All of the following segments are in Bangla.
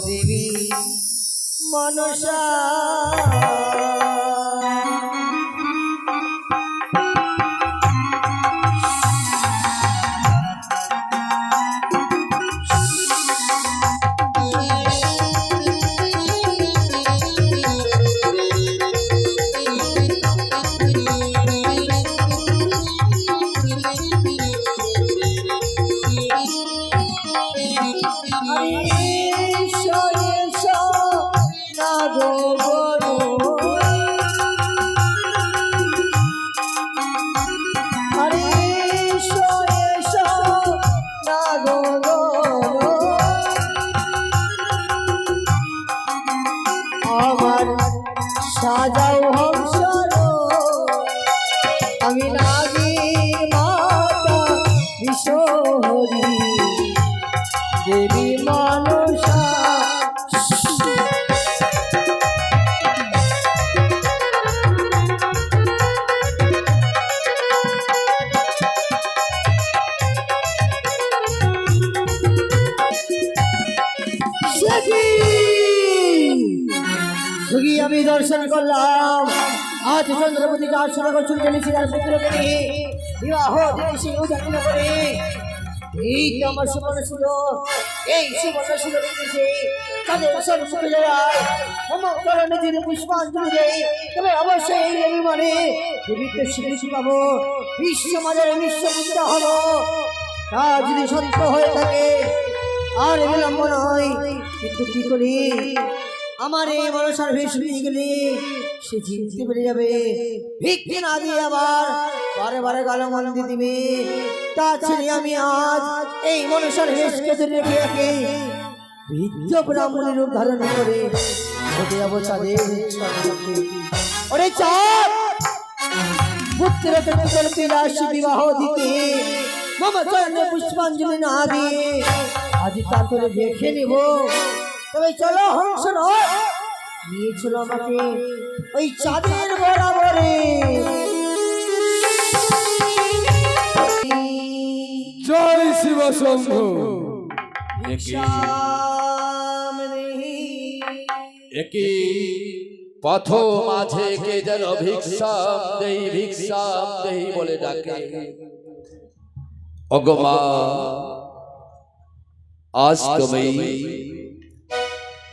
দেবী মনসা দেবী মানসা। সুখী আমি দর্শন করলাম। আজ চন্দ্রপতি যার সঙ্গে চুল জেনেছি তার পুত্রকে বিবাহ দিয়েছি এই আমার সুবর্ণ ছিল। এই সুবর্ণ ছিল দেখেছি তাদের যায় আমার পুষ্পাঞ্জলি দেয় তবে অবশ্যই এই অভিমানে পবিত্র পাবো। বিশ্ব বিশ্ববুদ্ধ হব তা যদি সত্য হয়ে থাকে, আর বিলম্ব নয়, কিন্তু কি করি? আমার এই মানুষের ভেস নিয়ে সে জিনতে পেরে যাবে। ভিক্ষে না দিয়ে আবার। বারে বারে গালো মন্দি দিবে। তা ছেড়ে আমি আজ এই মানুষের ভেসকে ধরে রেখে রেখে বৃদ্ধ ব্রাহ্মণের রূপ ধারণ করে ঘটে যাব চাঁদের। ওরে চাঁদ! পুত্র পুত্র বিলাসী বিবাহ দিতে। মামা চরণে পুষ্পাঞ্জলি না দিয়ে। আজ তা করে দেখে নিব। তবে চলো হংস নয়। নিয়েছিল আমাকে। ওই চাঁদের বরাবরে। জয় শিব শম্ভু। পথ মাঝে কে যেন ভিক্ষাম দেই ভিক্ষাম দেই বলে ডাকে। অগমা আজ তুমি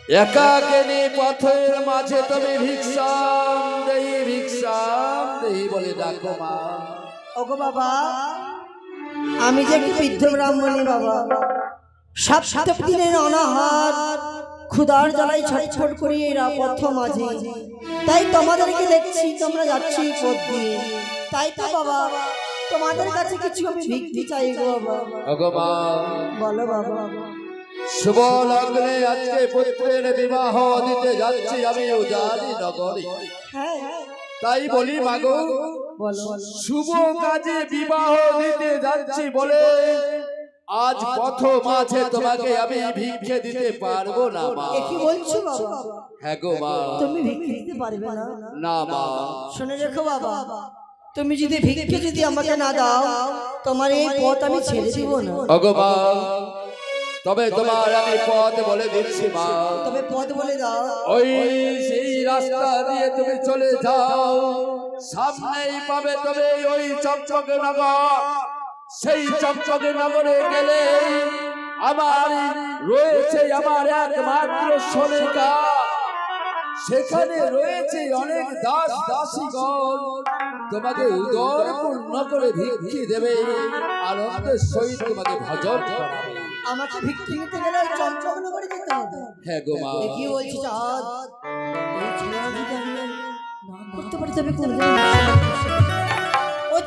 একা কেনে পথের মাঝে তুমি ভিক্ষাম দেই ভিক্ষাম দেই বলে ডাকো মা। ওগো বাবা আমি যে একটি বৃদ্ধ ব্রাহ্মণী বাবা সাত সাত দিনের অনাহার ক্ষুধার জ্বালাই ছটফট করি এরা পথ মাঝে। তাই তোমাদেরকে দেখছি তোমরা যাচ্ছি পথ দিয়ে। তাই তো বাবা তোমাদের কাছে কিছু আমি ভিক্ষি চাই গো বাবা। বলো বাবা। শুভ লগ্নে আজকে পুত্রের বিবাহ দিতে যাচ্ছি আমি উজানি নগরী। হ্যাঁ। তাই বলি মাগো শুভ কাজে বিবাহ দিতে যাচ্ছি বলে আজ পথ মাঝে তোমাকে আমি ভিক্ষে দিতে পারব না মা। কি বলছো বাবা? হ্যাঁ গো মা। তুমি ভিক্ষি দিতে পারবে না? না মা। শুনে রেখো বাবা। তুমি যদি ভিক্ষে যদি আমাকে না দাও তোমার এই পথ আমি ছেড়ে দিব না। অগো মা। তবে তোমার আমি পথ বলে দিচ্ছি মা। তবে পথ বলে দাও। ওই সেই রাস্তা দিয়ে তুমি চলে যাও। সামনেই পাবে তবে ওই চকচকে নগর। সেই চকচকে নগরে গেলে আমার রয়েছে আমার একমাত্র সোনিকা। সেখানে রয়েছে অনেক দাস দাসীগণ। তোমাকে উদর পূর্ণ করে ভিক্ষি দেবে। আর আনন্দের সহিত তোমাকে ভজন করাবে আমাকে ভিক্ষি নিতে গেলে ওই যেতে হবে। হ্যাঁ গো মা। কি বলছি চাঁদ। এই ছেলেরা যদি আমি না। করতে পারি তবে কোনদিন ও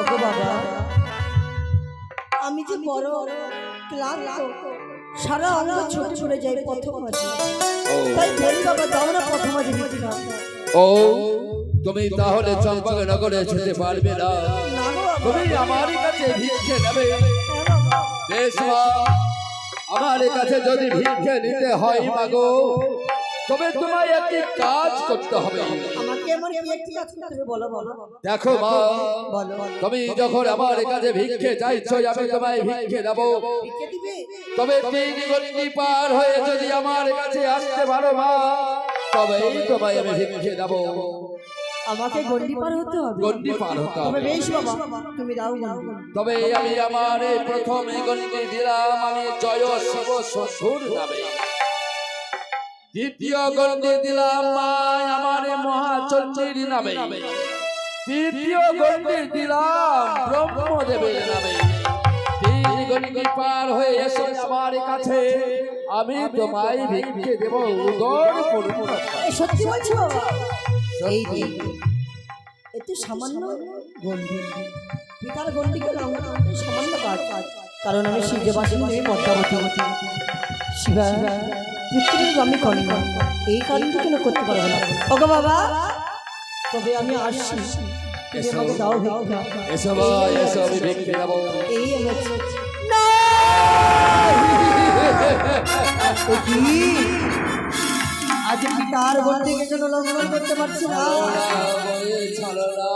ওগো বাবা। আমি যে বড় ক্লান্ত সারা অঙ্গ ছোট পড়ে যায় প্রথম মাঝে তাই বলি বাবা দাও না প্রথম মাঝে ভিক্ষা ও তুমি তাহলে চম্পাকে নগরে যেতে পারবে না। তুমি আমার কাছে ভিক্ষে নেবে। আমার কাছে যদি ভিক্ষে নিতে হয় মাগো তবে তোমায় একটি কাজ করতে হবে। আমাকে এমন কি একটি কাজ করতে হবে বলো বলো। দেখো মা তুমি যখন আমার কাছে ভিক্ষে চাইছো আমি তোমায় ভিক্ষে দেবো। তবে তিন গন্ডি পার হয়ে যদি আমার কাছে আসতে পারো মা তবেই তোমায় আমি ভিক্ষে দেবো। আমাকে গন্ডি পার হতে হবে। গন্ডি পার হতে তবে হবে। বেশ বাবা তুমি দাও গন্ডি তবে আমি আমার এই প্রথম গন্ডি দিলাম আমি জয় শিব শ্বশুর নামে। দ্বিতীয় গন্ডি দিলাম মা আমার মহাচন্ডীর নামে। তৃতীয় গন্ডি দিলাম ব্রহ্মদেবের নামে। তিন গন্ডি পার হয়ে এসে আমার কাছে। আমি তোমায় ভিক্ষে দেব উদর এই সত্যি বলছো? এই যে এতে সামান্য গন্ডি পিতার গন্ডিকে লঙ্ঘন করতে সামান্য কাজ। কারণ আমি শিববাসী হয়ে পদ্মাবতী। শিবা পৃথিবীর আমি কন্যা এই কারণটি কেন করতে পারব না? ওগো বাবা তবে আমি আসছি। আমাকে দাও এসো মা, এসো আমি ভিক্ষে দেব। এই এনেছি না! এ কি আজ পিতার গন্ডিকে কেন লঙ্ঘন করতে পারছি না ছাড়ো না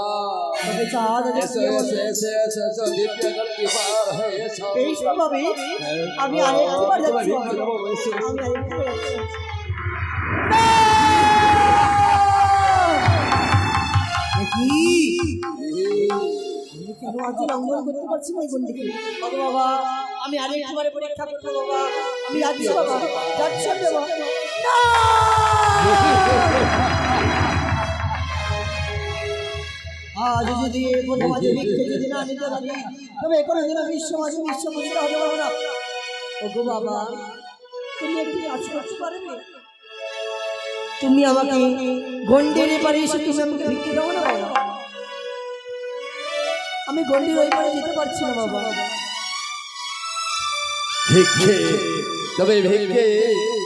হয়ে আমি আরেকবার যাচ্ছি। আমি আরেকবার আমি কেন আজ লঙ্ঘন করতে পারছি না এই গন্ডিকে বাবা আমি আরেকবারে পরীক্ষা করব বাবা আমি যাচ্ছি বাবা যাচ্ছি বাবা! বাবা, তুমি আমাকে গন্ডির এপারে এসে তুমি আমাকে ভিক্ষে দাও না? আমি গন্ডির ওই পারে যেতে পারছি না, বাবা। তবে ভিক্ষে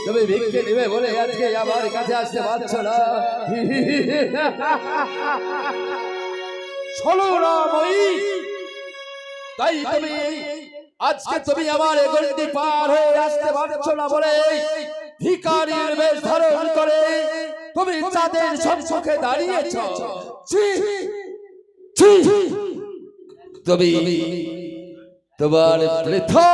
তবে ভিক্ষে নেবে বলে আজকে আমার কাছে আসতে পারছ না। চলো রামই তাই তুমি আজকে তুমি আমার গন্ডি পার হয়ে আসতে পারছ না বলে ভিকারির বেশ ধারণ করে তুমি চাঁদের সম্মুখে দাঁড়িয়েছ। ছি ছি। তুমি তোমার বৃথা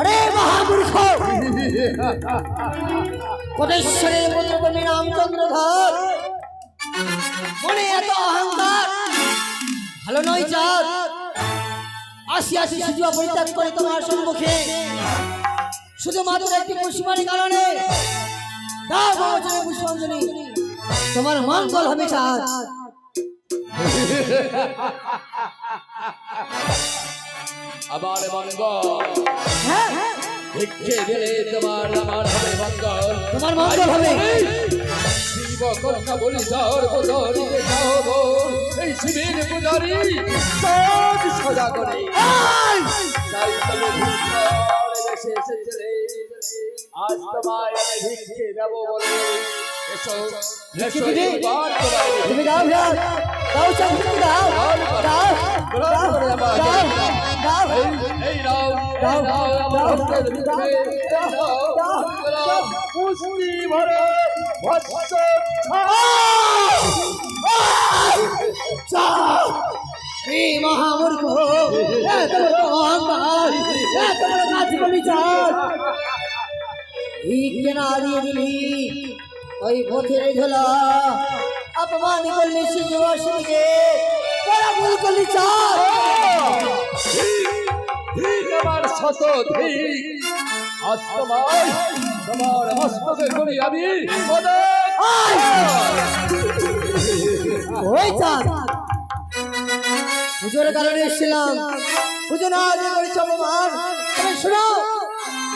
আরে মহামূর্খ! কোটেশ্বরের পুত্র রামচন্দ্র ধর। মনে এত অহংকার। ভালো নয় চাঁদ। আসি আসি সুযোগ পরিত্যাগ করে তোমার সম্মুখে। শুধুমাত্র একটি পুষ্পারি কারণে। তোমার মঙ্গল হবে চাঁদ। আমার মঙ্গল হ্যাঁ হ্যাঁ ভিক্ষে দিলে তোমার আমার হবে মঙ্গল তোমার মঙ্গল হবে শিব কন্যা বলি যাওয়ার পদারি যাও এই শিবের পূজারি সাজ সজা করে তাই ভিক্ষার বেশে এসেছিলে আজ তোমায় আমি ভিক্ষে দেবো বলে এসো এসো। এবার তোমায় তুমি দাও দাও দাও চাঁদ তুমি দাও দাও দাও দাও দাও এই এই নাও দাও, এই নাও আমার দাও, ভক্তের দাও, ভিক্ষে দাও, এই নাও দাও, দাও, পুষ্টি ভরে ভস্য এই মহামূর্খ এত বড় অহংকার এত বড় নাচিব বিচার এই কেনা দিয়ে দিলি ওই পথের ঝোলা অপমান করলি শিশু অসুবিধে বড় ভুল করলি চার ঠিক আমার শত ঠিক আজ তোমায় তোমার মস্তকে করি আমি। ওই চাঁদ। পুজোর কারণে এসেছিলাম। পুজো না দিয়ে করেছ অপমান। তবে শোনো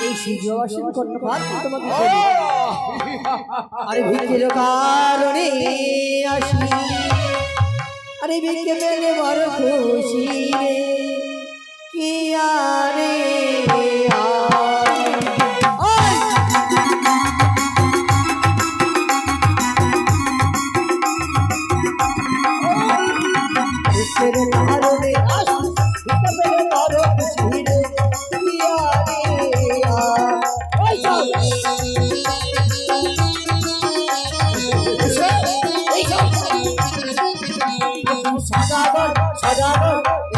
এই সূর্যবাসীর কর্ণপাত তোমাকে আরে ভিক্ষের কারণে আসি। আরে ভিক্ষে পেলে বড় খুশি রে। কি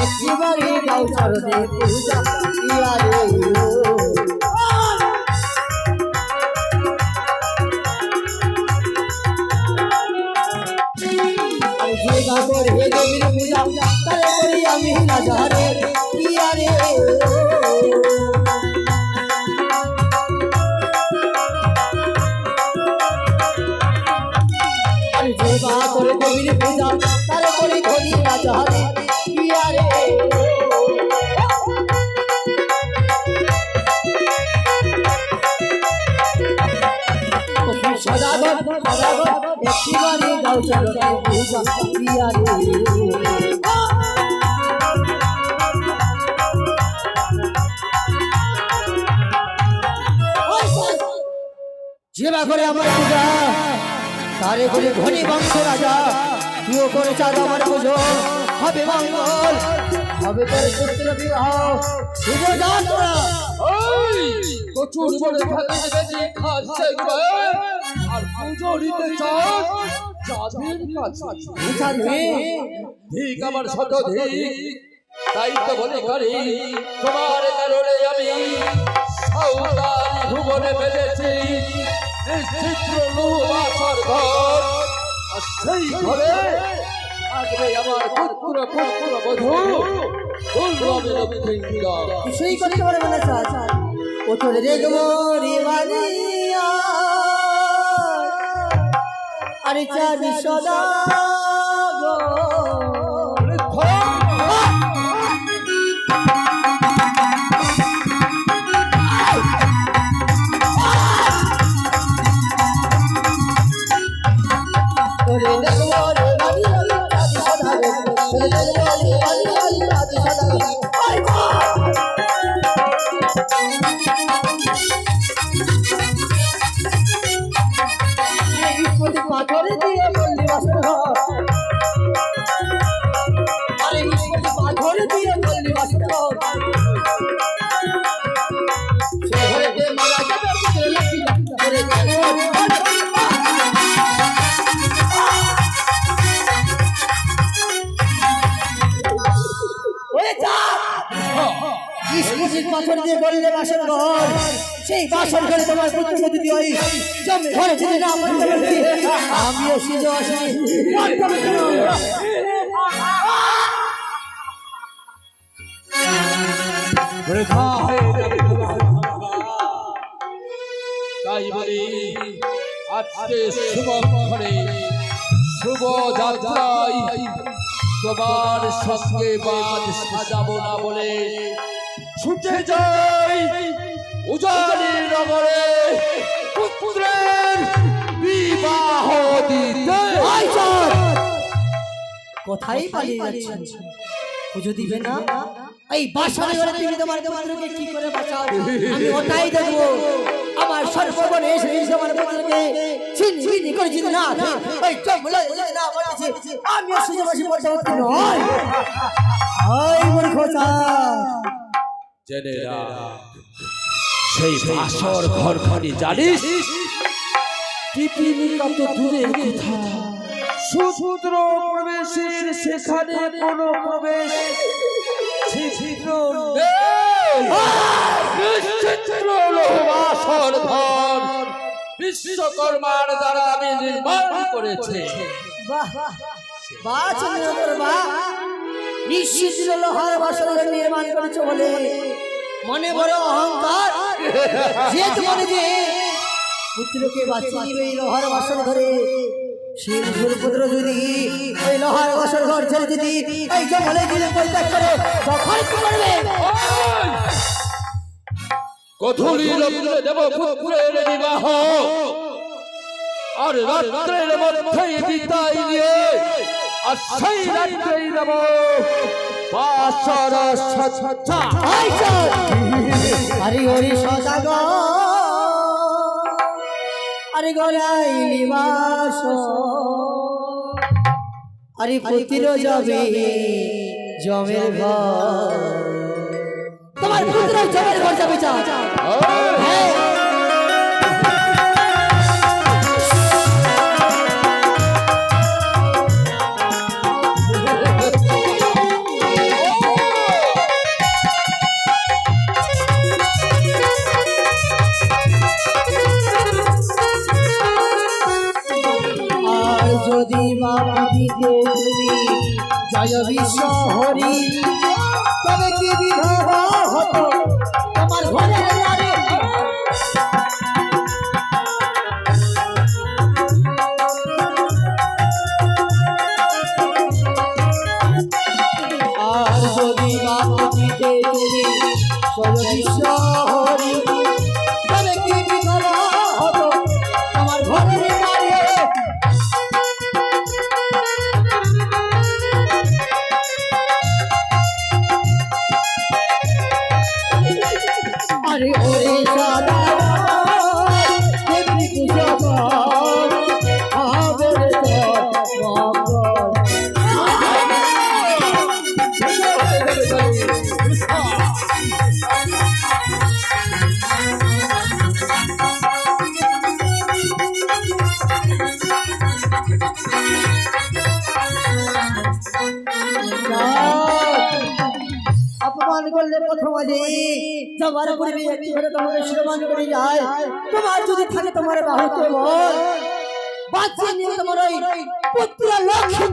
একটি বাড়ি গাও চরণে পূজা। ইয়া রে। যে বা করে আমার পূজা তারে বলে ধনী বংশ রাজা তুইও করে চাঁদ আমার পুজো। হবে মঙ্গল হবে তোর পুত্র বিবাহ। শুভ যাত্রা। ওই! প্রচুর বড় খালি বেজি খাচ্ছে আর পুজো নিতে চাস? যাদের কাছে ঠিক আমার শত তাই তো বলে করি তোমার কারণে আমি সাউদারি ভুবনে ফেলেছি। নিশ্চিত্র বাসর ঘর। আর সেই ঘরে থাকবে আমার পুত্র পুত্র বধূ দুর্লভে লক্ষ্মীন্দর কিছুই করতে পারবে না চাচা ও তোর দেখব রিবানিয়া আরে চাবি সদা সেই বাসর তোমার পুত্র যদি ওই জমি ঘরে যদি না করতে পারছি আমিও সিজো আসি বৃথা যাবে তোমার ভাবা। তাই বলি আজকে শুভ ঘরে শুভ যাত্রায় তোমার সঙ্গে বাদ সাজাবো না বলে ছুটে যাই। উজানি নগরে পুত্রের বিবাহ দিতে। কোথায় পালিয়ে যাচ্ছেন পুজো দিবে না? এই বাসরে ঘরে তুমি তোমার পুত্রকে কি করে বাঁচাও? আমি ওটাই দেখব। আমার সর্ববনে এসে এসে আমার পুত্রকে ছিনভিনি করে যদি না ওই জঙ্গলে না বলেছে আমিও সুযোগ বসে পড়তে পারছি নয় ওই মূর্খ চাঁদ! জেনে রাখ, সেই বাসর ঘর খানি জানিস তো কথা? সমুদ্র প্রবেশের সেখানে কোনো প্রবেশ। ছিদ্র বাসর ঘর। বিশ্বকর্মার দ্বারা আমি নির্মাণ করেছে। বাহ বাহ চন্দ্রকর বাহ। নিশ্চিত লোহার বাসর ঘর নির্মাণ করেছ বলে। মনে বড় অহংকার। যেহেতু মনে যে পুত্রকে বাঁচিয়ে এই লোহার বাসর ঘরে শিলপুর পুত্র যদি ওই লোহার বাসর ঘর ছেড়ে যদি এই জঙ্গলে দিলে পরিত্যাগ করে, তখন কি করবে? লগ্নে দেব বিবাহ। আর রাত্রের মধ্যেই আর সেই রাত্রেই দেব বাসর চল হরি হরি সদাগ হরি গলাই নিবাস। হরি পুত্র যাবে জমের ঘর। তোমার পুত্র জমের ঘর যাবে চা হ্যাঁ। যাবার পূর্বে একটি ঘরে তোমাকে শিরোমান করে যায় তোমার যদি থাকে তোমার বাহুতে মন বাচ্চা নিয়ে তোমার ওই পুত্র লক্ষ্মী